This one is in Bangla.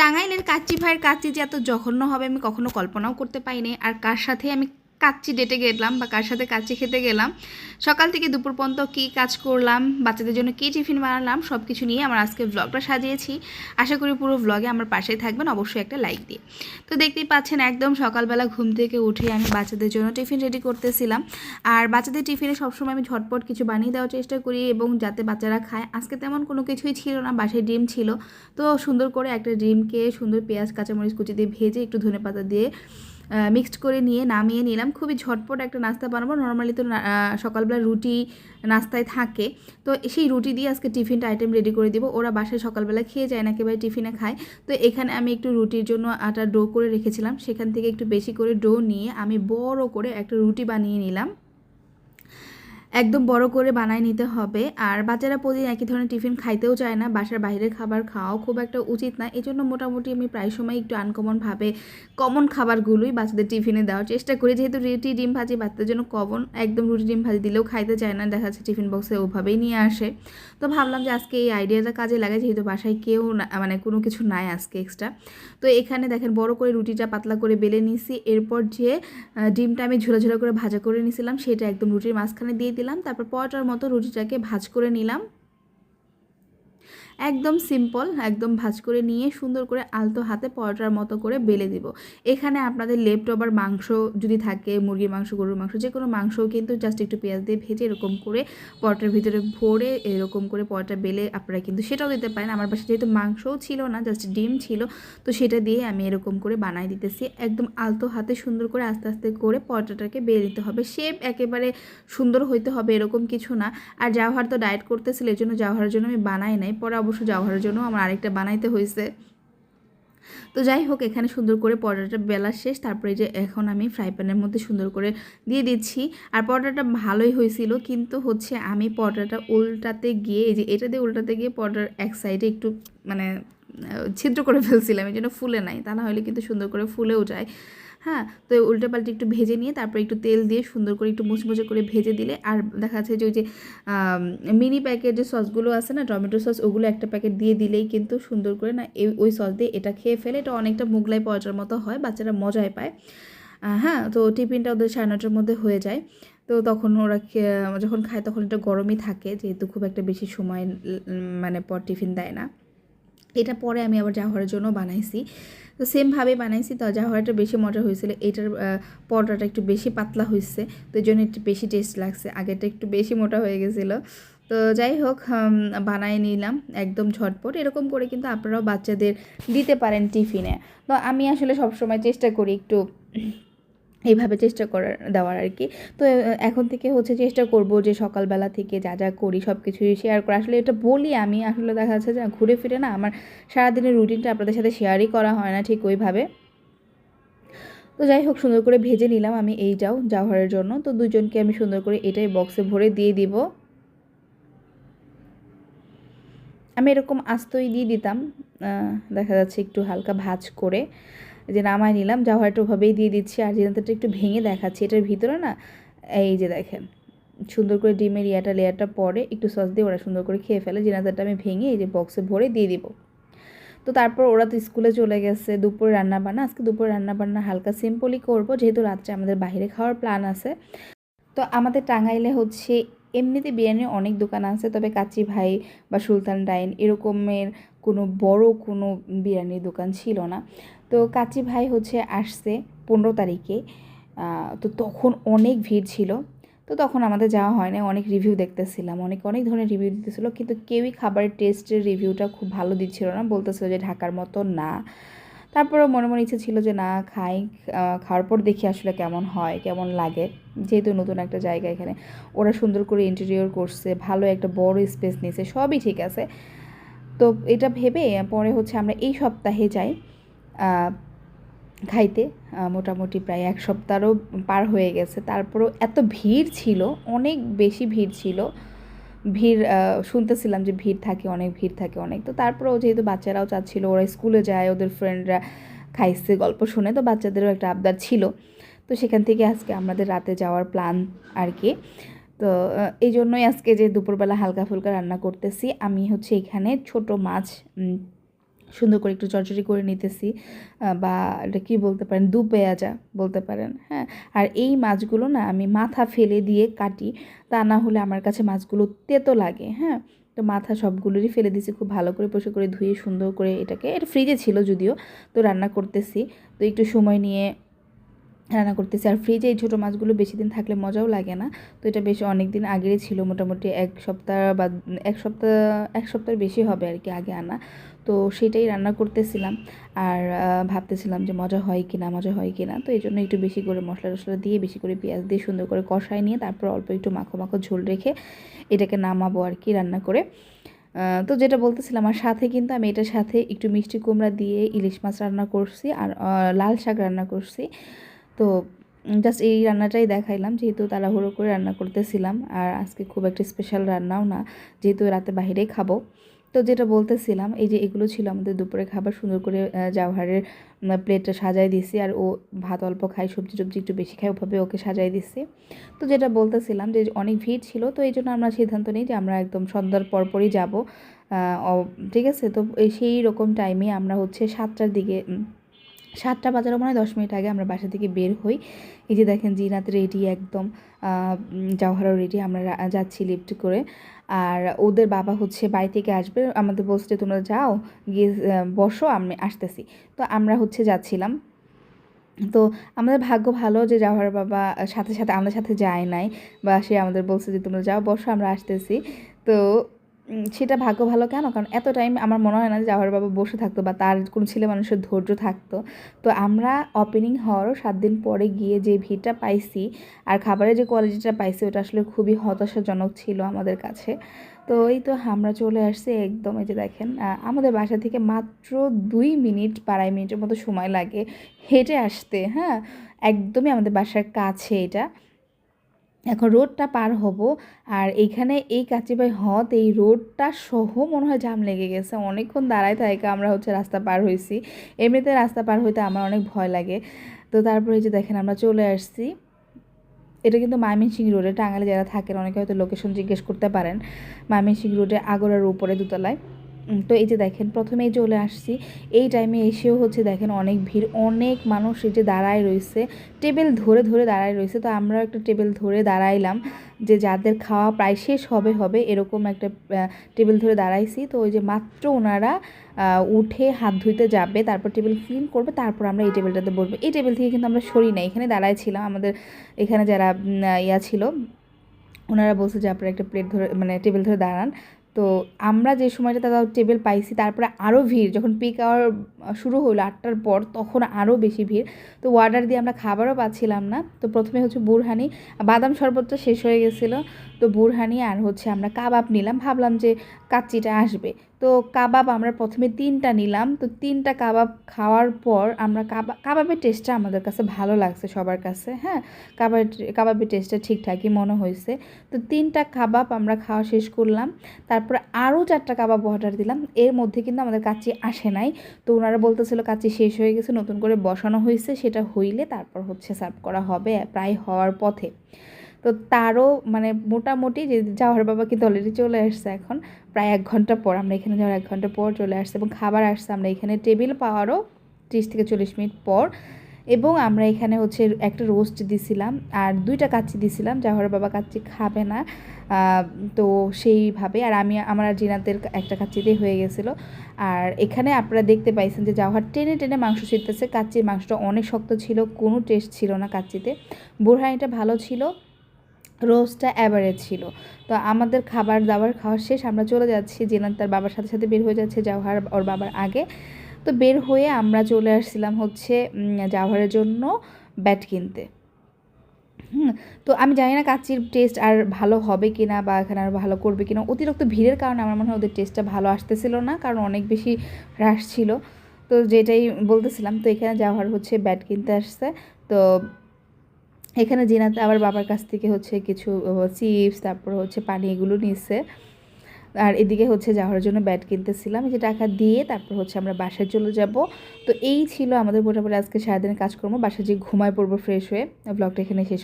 টাঙ্গাইলের কাচ্চি ভাইয়ের কাচ্চি যে এত জঘন্য হবে আমি কখনো কল্পনাও করতে পারিনি। আর কার সাথে আমি কাচ্চি ডেটে গেলাম বা কার সাথে কাচ্চি খেতে গেলাম। সকাল থেকে দুপুর পর্যন্ত কী কাজ করলাম, বাচ্চাদের জন্য কী টিফিন বানালাম সব কিছু নিয়ে আমার আজকে ব্লগটা সাজিয়েছি। আশা করি পুরো ব্লগে আমার পাশেই থাকবেন, অবশ্যই একটা লাইক দিয়ে। তো দেখতেই পাচ্ছেন একদম সকালবেলা ঘুম থেকে উঠে আমি বাচ্চাদের জন্য টিফিন রেডি করতেছিলাম। আর বাচ্চাদের টিফিনে সবসময় আমি ঝটপট কিছু বানিয়ে দেওয়ার চেষ্টা করি এবং যাতে বাচ্চারা খায়। আজকে তেমন কোনো কিছুই ছিল না, বাসায় ডিম ছিল। তো সুন্দর করে একটা ডিমকে সুন্দর পেঁয়াজ, কাঁচামরিচ কুচি দিয়ে ভেজে একটু ধনে পাতা দিয়ে মিক্সড করে নিয়ে নামিয়ে নিলাম। খুবই ঝটপট একটা নাস্তা বানাবো। নর্মালি তো সকালবেলা রুটি নাস্তায় থাকে। তো সেই রুটি দিয়ে আজকে টিফিনটা আইটেম রেডি করে দিব। ওরা বাসায় সকালবেলা খেয়ে যায় না, একেবারে টিফিনে খায়। তো এখানে আমি একটু রুটির জন্য আটা ডো করে রেখেছিলাম। সেখান থেকে একটু বেশি করে ডো নিয়ে আমি বড় করে একটা রুটি বানিয়ে নিলাম। একদম বড় করে বানায় নিতে হবে। আর বাচ্চারা প্রতিদিন একই ধরনের টিফিন খাইতেও চায় না। বাসার বাইরের খাবার খাওয়াও খুব একটা উচিত না। এই জন্য মোটামুটি আমি প্রায় সময় একটু আনকমনভাবে কমন খাবারগুলোই বাচ্চাদের টিফিনে দেওয়ার চেষ্টা করি। যেহেতু রুটি, ডিম ভাজি বাচ্চাদের জন্য কমন একদম রুটি, ডিম ভাজি দিলেও খাইতে চায় না। দেখা যাচ্ছে টিফিন বক্সে ওভাবেই নিয়ে আসে। তো ভাবলাম যে আজকে এই আইডিয়াটা কাজে লাগে যেহেতু বাসায় কেউ মানে কোনো কিছু নাই আজকে এক্সট্রা তো এখানে দেখেন বড় করে রুটিটা পাতলা করে বেলে নিছি এরপর যে ডিমটা আমি ঝোলা ঝোলা করে ভাজা করে নিয়েছিলাম, সেটা একদম রুটির মাঝখানে দিয়ে দিলাম তারপর পরোটার মতো রুটিটাকে ভাজ করে নিলাম। একদম সিম্পল, একদম ভাজ করে নিয়ে সুন্দর করে আলতো হাতে পরোটার মতো করে বেলে দিব। এখানে আপনাদের লেফট ওভার মাংস যদি থাকে, মুরগির মাংস, গরুর মাংস যে কোনো মাংসও কিন্তু জাস্ট একটু পেঁয়াজ দিয়ে ভেজে এরকম করে পরোটার ভিতরে ভরে এরকম করে পরোটা বেলে আপনারা কিন্তু সেটাও দিতে পারেন। আমার পাশে যেহেতু মাংসও ছিল না জাস্ট ডিম ছিল, তো সেটা দিয়ে আমি এরকম করে বানাই দিতেছি। একদম আলতো হাতে সুন্দর করে আস্তে আস্তে করে পরোটাটাকে বেলে নিতে হবে। শেপ একেবারে সুন্দর হইতে হবে এরকম কিছু না। আর জাওহার তো ডায়েট করতেছিল এই জন্য জাওহারের জন্য আমি বানাই নাই। পরে অবশ্য জাওহারের জন্য আমার আরেকটা বানাইতে হয়েছে তো যাই হোক, এখানে সুন্দর করে পরোটাটা বেলা শেষ, তারপরে যে এখন আমি ফ্রাই প্যানের মধ্যে সুন্দর করে দিয়ে দিচ্ছি। আর পরোটাটা ভালোই হয়েছিল কিন্তু হচ্ছে আমি পরোটাটা উল্টাতে গিয়ে, এই যে এটা দিয়ে উল্টাতে গিয়ে পরোটার এক সাইডে একটু মানে ছিদ্র করে ফেলছিলাম, এই জন্য ফুলে নাই। তা না হলে কিন্তু সুন্দর করে ফুলেও যায়। হ্যাঁ তো উল্টে পাল্টে একটু ভেজে নিয়ে তারপর একটু তেল দিয়ে সুন্দর করে একটু মুচমুচে করে ভেজে দিলে আর দেখা যাচ্ছে যে ওই যে মিনি প্যাকেট যে সসগুলো আছে না, টমেটো সস ওগুলো একটা প্যাকেট দিয়ে দিলেই কিন্তু সুন্দর করে না ওই সস দিয়ে এটা খেয়ে ফেলে। এটা অনেকটা মুগলাই পরোটার মতো হয়, বাচ্চারা মজায় পায়। হ্যাঁ তো টিফিনটা ওদের সাড়ে নটার মধ্যে হয়ে যায়। তো তখন ওরা যখন খায় তখন এটা গরমই থাকে, যেহেতু খুব একটা বেশি সময় মানে পর টিফিন দেয় না। এটা পরে আমি আবার জাহরের জন্য বানাইছি। তো সেমভাবে বানাইছি, তো জাহরাটা বেশি মজা হয়েছিল। এটার পরোটাটা একটু বেশি পাতলা হয়েছে তো এই জন্য একটু বেশি টেস্ট লাগছে। আগেরটা একটু বেশি মোটা হয়ে গেছিল। তো যাই হোক বানায় নিলাম একদম ঝটপট। এরকম করে কিন্তু আপনারাও বাচ্চাদের দিতে পারেন টিফিনে। তো আমি আসলে সবসময় চেষ্টা করি একটু এইভাবে চেষ্টা করার, দেওয়ার আর কি। তো এখন থেকে হচ্ছে চেষ্টা করব যে সকালবেলা থেকে যা যা করি সব কিছুই শেয়ার করা। আসলে এটা বলি আমি, আসলে দেখা যাচ্ছে যে ঘুরে ফিরে না আমার সারাদিনের রুটিনটা আপনাদের সাথে শেয়ারই করা হয় না ঠিক ওইভাবে। তো যাই হোক, সুন্দর করে ভেজে নিলাম আমি এইটাও জাওহারের জন্য। তো দুজনকে আমি সুন্দর করে এটাই বক্সে ভরে দিয়ে দিব। আমি এরকম আস্তই দিয়ে দিতাম দেখা যাচ্ছে একটু হালকা ভাজ করে। যে নামায় নিলাম জাওহারটা ওভাবেই দিয়ে দিচ্ছি, আর জিনাতাটা একটু ভেঙে দেখাচ্ছি, এটার ভিতরে না, এই যে দেখেন, সুন্দর করে ডিমের ইয়াটা, লেয়ারটা পরে একটু সস দিয়ে ওরা সুন্দর করে খেয়ে ফেলে জিনাতাটা আমি ভেঙে এই যে বক্সে ভরে দিয়ে দিব। তো তারপর ওরা তো স্কুলে চলে গেছে, দুপুরে রান্না বান্না, আজকে দুপুরে রান্না বান্না হালকা সিম্পলই করব, যেহেতু রাত্রে আমাদের বাইরে খাওয়ার প্ল্যান আছে। তো আমাদের টাঙ্গাইলে হচ্ছে, এমনিতে বিরিয়ানির অনেক দোকান আছে, তবে কাচ্চি ভাই বা সুলতান ডাইন এরকমের কোনো বড় কোনো বিরিয়ানির দোকান ছিল না। তো কাচ্চি ভাই হচ্ছে আসছে পনেরো তারিখে। তো তখন অনেক ভিড় ছিল। তো তখন আমাদের যাওয়া হয় না অনেক রিভিউ দেখতেছিলাম। অনেক অনেক ধরনের রিভিউ দিতেছিল। কিন্তু কেউই খাবারের টেস্টের রিভিউটা খুব ভালো দিচ্ছিল না। বলতেছিল যে ঢাকার মতো না। তারপরে মনে মনে ইচ্ছে ছিল যে না খাই। খাওয়ার পর দেখি আসলে কেমন হয় কেমন লাগে। যেহেতু নতুন একটা জায়গা এখানে। ওরা সুন্দর করে ইন্টেরিয়র করছে ভালো একটা বড় স্পেস নিয়েছে সবই ঠিক আছে। তো এটা ভেবে পরে হচ্ছে আমরা এই সপ্তাহে যাই খাইতে। মোটামুটি প্রায় এক সপ্তাহও পার হয়ে গেছে। তারপরও এত ভিড় ছিল, অনেক বেশি ভিড় ছিল। ভিড় শুনতেছিলাম যে ভিড় থাকে, অনেক ভিড় থাকে, অনেক। তো তারপরেও যেহেতু বাচ্চারাও চাচ্ছিল, ওরা স্কুলে যায়, ওদের ফ্রেন্ডরা খাইছে, গল্প শুনে, তো বাচ্চাদেরও একটা আবদার ছিল। তো সেখান থেকে আজকে আমাদের রাতে যাওয়ার প্ল্যান আর কি। তো এই জন্যই আজকে যে দুপুরবেলা হালকা ফুলকা রান্না করতেছি, আমি হচ্ছে এখানে ছোট মাছ সুন্দর করে একটু চরচরি করে নিতেছি বা এটা কী বলতে পারেন, দু পেঁয়াজা বলতে পারেন হ্যাঁ। আর এই মাছগুলো না আমি মাথা ফেলে দিয়ে কাটি, তা না হলে আমার কাছে মাছগুলো তেতো লাগে হ্যাঁ। তো মাথা সবগুলোরই ফেলে দিয়েছি, খুব ভালো করে পরিষ্কার করে ধুয়ে সুন্দর করে এটাকে, এটা ফ্রিজে ছিল যদিও, তো রান্না করতেছি। তো একটু সময় নিয়ে রান্না করতেছি। আর ফ্রিজে এই ছোটো মাছগুলো বেশি দিন থাকলে মজাও লাগে না। তো এটা বেশ অনেক দিন আগেরই ছিল, মোটামুটি এক সপ্তাহ বা এক সপ্তাহ, এক সপ্তাহের বেশি হবে আর কি আগে আনা। তো সেটাই রান্না করতেছিলাম। আর ভাবতেছিলাম যে মজা হয় কি না মজা হয় কি না তো এই জন্য একটু বেশি করে মশলা টশলা দিয়ে, বেশি করে পেঁয়াজ দিয়ে সুন্দর করে কষায় নিয়ে, তারপর অল্প একটু মাখো মাখো ঝোল রেখে এটাকে নামাবো আর কি রান্না করে। তো যেটা বলতেছিলাম, আর সাথে কিন্তু আমি এটার সাথে একটু মিষ্টি কুমড়া দিয়ে ইলিশ মাছ রান্না করছি, আর লাল শাক রান্না করছি। তো জাস্ট এই রান্নাটাই দেখাইলাম, যেহেতু তাড়াহুড়ো করে রান্না করতেছিলাম, আর আজকে খুব একটা স্পেশাল রান্নাও না, যেহেতু রাতে বাইরেই খাব। তো যেটা বলতেছিলাম, এই যে এগুলো ছিল আমাদের দুপুরে খাবার, সুন্দর করে জাওহারের প্লেটটা সাজাই দিছি, আর ও ভাত অল্প খায়, সবজি টবজি একটু বেশি খায়, ওভাবে ওকে সাজাই দিছি। তো যেটা বলতেছিলাম যে অনেক ভিড় ছিল, তো এই জন্য আমরা সিদ্ধান্ত নিই যে আমরা একদম সন্ধ্যার পরপরই যাব ঠিক আছে? তো সেই রকম টাইমে আমরা হচ্ছে সাতটার দিকে সাতটা বাজারও মানে দশ মিনিট আগে আমরা বাসা থেকে বের হই। এই যে দেখেন জিনাত রেডি একদম জাওহারও রেডি, আমরা যাচ্ছি লিফট করে। আর ওদের বাবা হচ্ছে বাড়ি থেকে আসবে, আমাদের বলছে তোমরা যাও, গিয়ে বসো, আমি আসতেছি। তো আমরা হচ্ছে যাচ্ছিলাম। তো আমাদের ভাগ্য ভালো যে, জাওহার বাবা সাথে সাথে আমাদের সাথে যায় নাই, বা সে আমাদের বলছে যে, তোমরা যাও, বসো, আমরা আসতেছি। তো সেটা ভাগ্য ভালো কেন? কারণ এত টাইম আমার মনে হয় না যে জাওহার বাবা বসে থাকতো বা তার কোনো ছেলে মানুষের ধৈর্য থাকতো। তো আমরা ওপেনিং হওয়ারও সাত দিন পরে গিয়ে যে ভিড়টা পাইছি আর খাবারের যে কোয়ালিটিটা পাইছি, ওটা আসলে খুবই হতাশাজনক ছিল আমাদের কাছে। তো এই তো আমরা চলে আসছি একদম এই যে দেখেন আমাদের বাসা থেকে মাত্র দুই মিনিট, আড়াই মিনিটের মতো সময় লাগে হেঁটে আসতে হ্যাঁ? একদমই আমাদের বাসার কাছে এটা। এখন রোডটা পার হব। আর এইখানে এই কাচিবাই হদ এই রোডটা সহ মনে হয় জাম লেগে গেছে। অনেকক্ষণ দাঁড়ায় থাকে আমরা হচ্ছে রাস্তা পার হয়েছি এমনিতে রাস্তা পার হইতে আমার অনেক ভয় লাগে। তো তারপরে যে দেখেন আমরা চলে আসছি। এটা কিন্তু ময়মনসিংহ রোডে টাঙ্গালে যারা থাকেন অনেকে হয়তো লোকেশন জিজ্ঞেস করতে পারেন। ময়মনসিংহ রোডে আগরার উপরে, দোতলায়। তো এই যে দেখেন, প্রথমেই চলে আসছি। এই টাইমে এসেও হচ্ছে দেখেন অনেক ভিড়, অনেক মানুষ এই যে দাঁড়ায় রয়েছে। টেবিল ধরে ধরে দাঁড়ায় রয়েছে, তো আমরাও একটা টেবিল ধরে দাঁড়াইলাম যে যাদের খাওয়া প্রায় শেষ হবে হবে এরকম একটা টেবিল ধরে দাঁড়াইছি। তো ওই যে মাত্র ওনারা উঠে হাত ধুইতে যাবে, তারপর টেবিল ক্লিন করবে, তারপর আমরা এই টেবিলটাতে বসবো। এই টেবিল থেকে কিন্তু আমরা সরি না এখানে দাঁড়ায় ছিলাম আমাদের এখানে যারা ইয়া ছিল, ওনারা বলছে যে আপনারা একটা প্লেট ধরে মানে টেবিল ধরে দাঁড়ান। তো আমরা যে সময়টা তারা টেবিল পাইছি, তারপরে আরও ভিড়। যখন পিক আওয়ার শুরু হলো আটটার পর, তখন আরও বেশি ভিড়। তো অর্ডার দিয়ে আমরা খাবারও পাচ্ছিলাম না। তো প্রথমে হচ্ছে বুরহানি। বাদাম শরবতটা শেষ হয়ে গেছিল। তো বুরহানি আর হচ্ছে আমরা কাবাব নিলাম। ভাবলাম যে কাচ্চিটা আসবে। তো কাবাব আমরা প্রথমে তিনটা নিলাম। তো তিনটা কাবাব খাওয়ার পর আমরা কাবা, কাবাবের টেস্টটা আমাদের কাছে ভালো লাগছে সবার কাছে হ্যাঁ? কাবাব কাবাবের টেস্টটা ঠিকঠাকই মনে হয়েছে। তো তিনটা কাবাব আমরা খাওয়া শেষ করলাম। তারপরে আরও চারটা কাবাব অর্ডার দিলাম। এর মধ্যে কিন্তু আমাদের কাচ্চি আসে নাই। তো ওনারা বলতেছিল কাচ্চি শেষ হয়ে গেছে, নতুন করে বসানো হয়েছে, সেটা হইলে তারপর হচ্ছে সার্ভ করা হবে, প্রায় হওয়ার পথে। তো তারও মানে মোটামুটি যে যাওয়ার বাবা কিন্তু অলরেডি চলে আসছে এখন। প্রায় এক ঘণ্টা পর আমরা এখানে যাওয়ার এক ঘণ্টা পর চলে আসছে এবং খাবার আসছে। আমরা এখানে টেবিল পাওয়ারও ত্রিশ থেকে চল্লিশ মিনিট পর। এবং আমরা এখানে হচ্ছে একটা রোস্ট দিছিলাম আর দুইটা কাচ্চি দিছিলাম। জাহর বাবা কাচ্চি খাবে না তো সেইভাবে। আর আমি, আমার জিনাতের একটা কাচ্চিতেই হয়ে গেছিল। আর এখানে আপনারা দেখতে পাইছেন যে জাওহার টেনে টেনে মাংস ছিটতেছে কাচ্চির মাংসটা অনেক শক্ত ছিল, কোনো টেস্ট ছিল না কাচ্চিতে। বুরহানিটা ভালো ছিল। রোস্টটা অ্যাভারেজ ছিল। তো আমাদের খাবার দাবার খাওয়া শেষ, আমরা চলে যাচ্ছি। জেনাত তার বাবার সাথে সাথে বের হয়ে যাচ্ছে জাওহার ওর বাবার আগে। তো বের হয়ে আমরা চলে আসছিলাম হচ্ছে জাওহারের জন্য ব্যাট কিনতে। হুম, তো আমি জানি না কাচ্চির টেস্ট আর ভালো হবে কি না বা এখানে আর ভালো করবে কিনা। অতিরিক্ত ভিড়ের কারণে আমার মনে হয় ওদের টেস্টটা ভালো আসতেছিল না, কারণ অনেক বেশি হ্রাস ছিল। তো যেটাই বলতেছিলাম, তো এখানে যাওয়ার হচ্ছে ব্যাট কিনতে আসছে। তো এখানে জিনাতে আবার বাবার কাছ থেকে হচ্ছে কিছু চিপস, তারপর হচ্ছে পানি এগুলো নিচ্ছে আর এদিকে হচ্ছে যাওয়ার জন্য ব্যাট কিনতেছিলাম, এই যে টাকা দিয়ে তারপর হচ্ছে আমরা বাসায় চলে যাব। তো এই ছিল আমাদের মোটামুটি আজকে সারাদিনের কাজকর্ম, বাসায় যে ঘুমায় পড়ব ফ্রেশ হয়ে ব্লগটা এখানে শেষ